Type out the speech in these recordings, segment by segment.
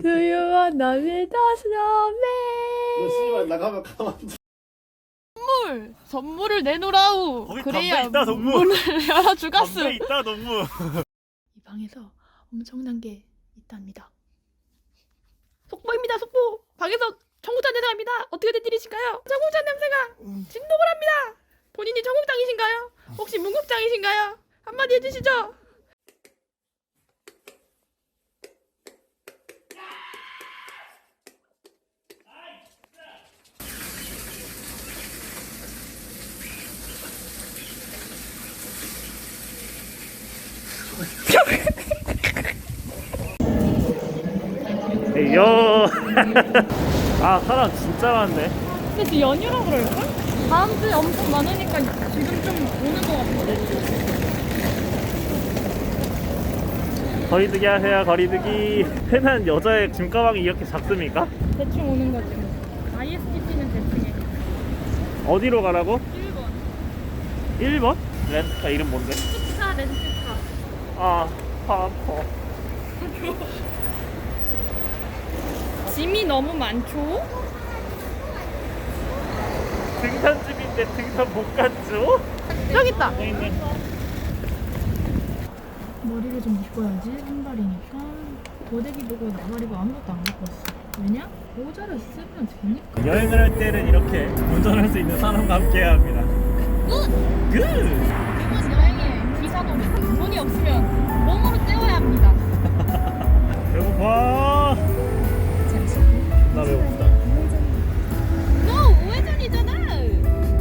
Do you wanna be the snowman? 너 씨발 나가면 가만 선물! 선물을 내놓으라우! 거기 그래야 담배 있다, 동무. 문을 열어주갔음! 담배 있다 너무. 이 방에서 엄청난 게 있답니다. 속보입니다, 속보! 방에서 청국장 냄새가 납니다! 어떻게 된 일이신가요? 청국장 냄새가 진동을 합니다! 본인이 청국장이신가요? 혹시 문국장이신가요? 한마디 해주시죠! 요. 아 사람 진짜 많네. 근데 지금 연휴라 그럴까? 다음 주에 엄청 많으니까 지금 좀 오는 것 같은데? 거리두기 하세요 거리두기. 흔한 여자의 짐 가방이 이렇게 작습니까? 대충 오는 거지 뭐. ISTP는 대충 해. 어디로 가라고? 1번. 1번? 렌트카 이름 뭔데? 차 렌트카. 아 파 퍼. 짐이 너무 많죠? 등산집인데 등산 못 갔죠? 여기 있다. 여기 있네. 머리를 좀 묶어야지 한발이니까 고데기 보고 나발이고 아무것도 안 갖고 왔어. 왜냐? 모자를 쓰면 되니까. 여행을 할 때는 이렇게 운전할 수 있는 사람과 함께 해야 합니다. 굿! 굿! 이번 여행의 기사도 돈이 없으면 몸으로 때워야 합니다. 배고파. 나 배고프다. 너 우회전이잖아.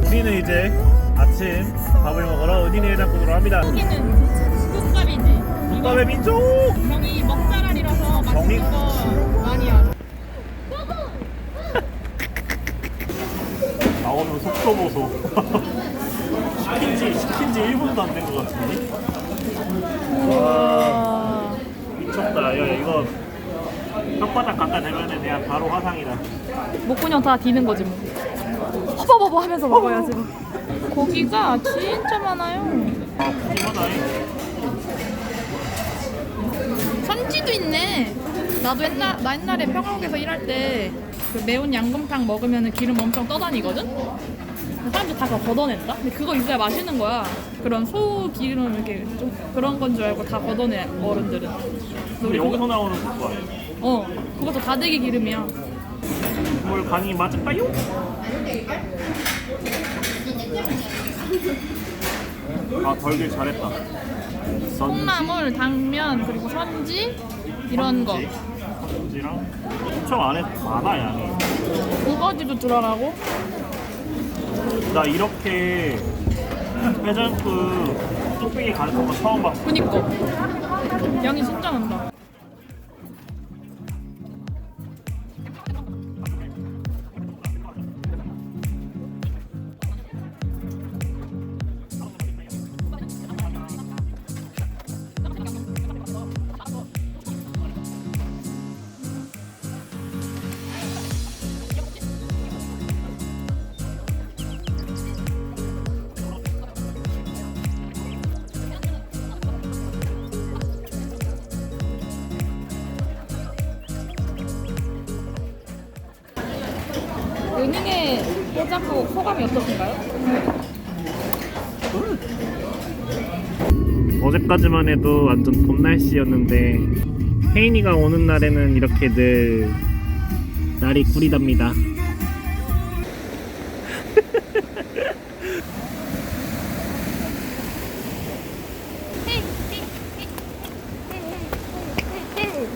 우리는 이제 아침 밥을 먹으러 은인의 해장국으로 합니다. 여기는 국밥이지. 국밥의 민족! 경이 먹자랄이라서 맛있는 거 많이 알아. 나오는 속도 보소. 시킨 지, 시킨 지 1분도 안 된 것 같은데? 와, 미쳤다. 야, 이거 혓바닥 갖다 대면은 그냥 바로 화상이다. 목구녕 다 디는 거지 뭐. 허버버버 하면서 먹어야지 뭐. 고기가 진짜 많아요. 아, 푸짐하다잉. 선지도 있네. 나도 옛날 나 옛날에 평화국에서 일할 때 그 매운 양곰탕 먹으면 기름 엄청 떠다니거든. 사람들 다 그거 걷어낸다. 근데 그거 있어야 맛있는 거야. 그런 소 기름 이렇게 좀 그런 건 줄 알고 다 걷어내 어른들은. 그래서 우리 여기서 그거, 나오는 국밥. 어 그것도 다대기 기름이야. 뭘 간이 맞을까요? 아, 덜길 잘했다. 콩나물, 당면 그리고 선지 이런 거. 선지랑 엄청 안에 많아, 양이. 우거지도 들어가고. 나 이렇게 해장국 뚝배기 가득한 거 처음 봤어. 그니까 양이 진짜 많다. 은행의 해장국 소감이 어떠신가요? 어제까지만 해도 완전 봄 날씨였는데 혜인이가 오는 날에는 이렇게 늘 날이 구리답니다.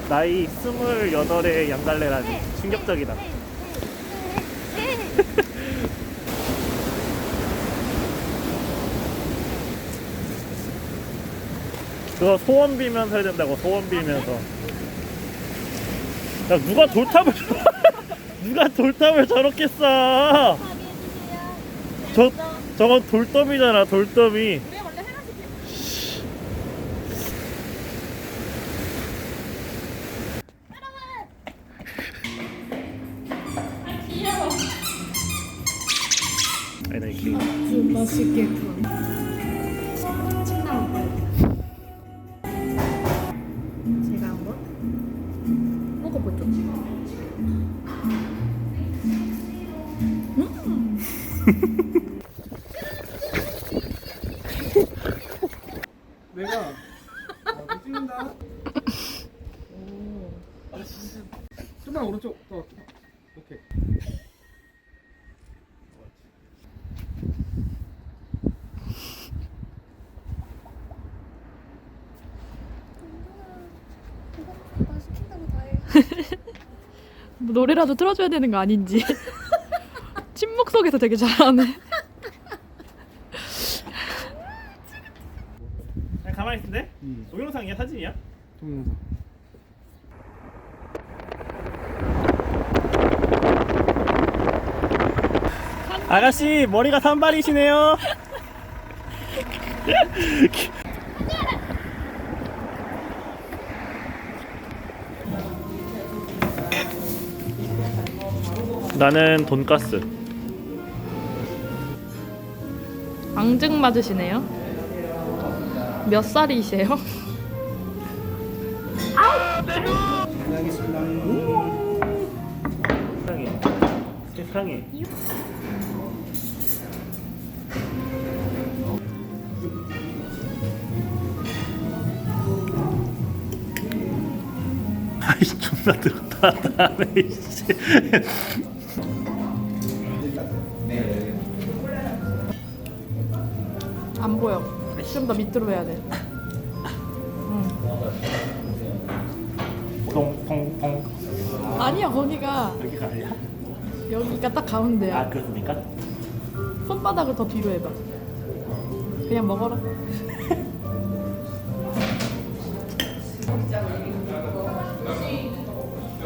나이 스물여덟의 양갈래라니 충격적이다. 그거 소원 빌면서 해야 된다고 소원 빌면서. 야 누가 돌탑을 누가 돌탑을 저렇게 쌓아 저 저건 돌더미잖아 돌더미. 이렇게 맛있겠 음. 뭐 노래라도 틀어줘야 되는 거 아닌지. 침묵 속에서 되게 잘하네. 그냥 가만히 있는데? 음. 동영상이야 사진이야? 동영상. 아가씨 머리가 산발이시네요. 나는 돈가스. 앙증 맞으시네요. 몇 살이세요? 세상에. 세상에. 아이씨 존나 들었다 씨. 안 보여. 좀 더 밑으로 해야 돼. 퐁퐁퐁 아니야 거기가 여기가 아니야? 여기가 딱 가운데야. 아 그렇습니까? 손바닥을 더 뒤로 해봐. 그냥 먹어라.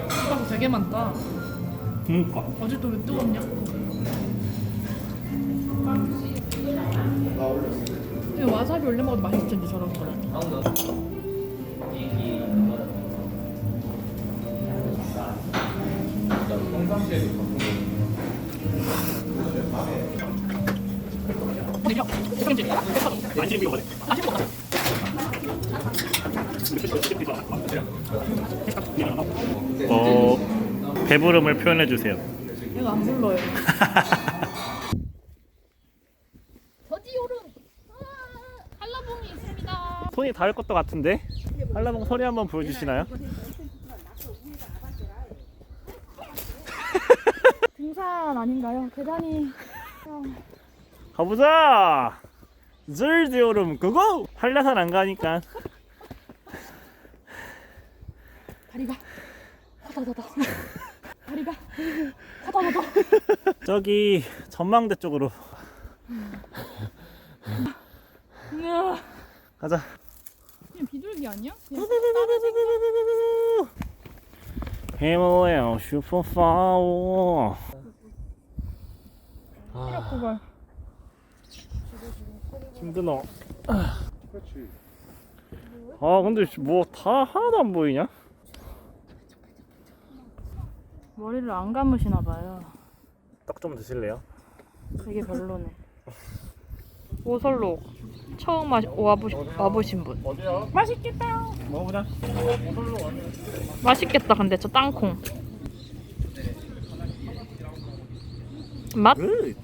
숟가락 되게 많다. 그니까 어제 또왜 뜨겁냐? 이거 와사비 올려 먹어도 맛있을 텐데 저런 거는. 안심 먹어. 어 배부름을 표현해 주세요. 이거 안 불러요. 저지오름. 한라봉이 있습니다. 손이 닿을 것도 같은데 한라봉 소리 한번 보여주시나요? 등산 아닌가요? 계단이 가보자. 즐디오름 고고. 한라산 안 가니까 다리가 허다다다. 다리가 허다다다. 저기 전망대 쪽으로 으아. 가자. 아니야? 그냥 해모레오 슈퍼 파워. 체력 고갈. 힘드노. 그렇지. 아 근데 뭐 다 하나도 안 보이냐? 머리를 안 감으시나 봐요. 떡 좀 드실래요? 되게 별로네. 오설록 처음 마, 와보시, 와보신 분. 어디야? 맛있겠다. 먹어보자. 맛있겠다. 근데 저 땅콩. 맛? 굿.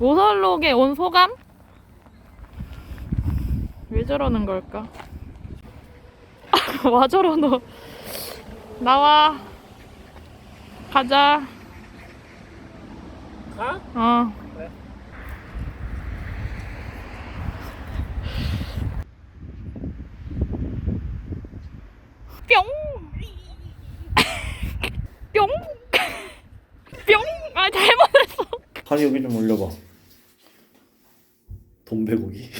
오설록에 온 소감? 왜 저러는 걸까? 와 저러 너 나와 가자 가? 어 그래. 뿅! 뿅! 뿅! 아 잘못했어 다리 여기 좀 올려봐. 돈배고기.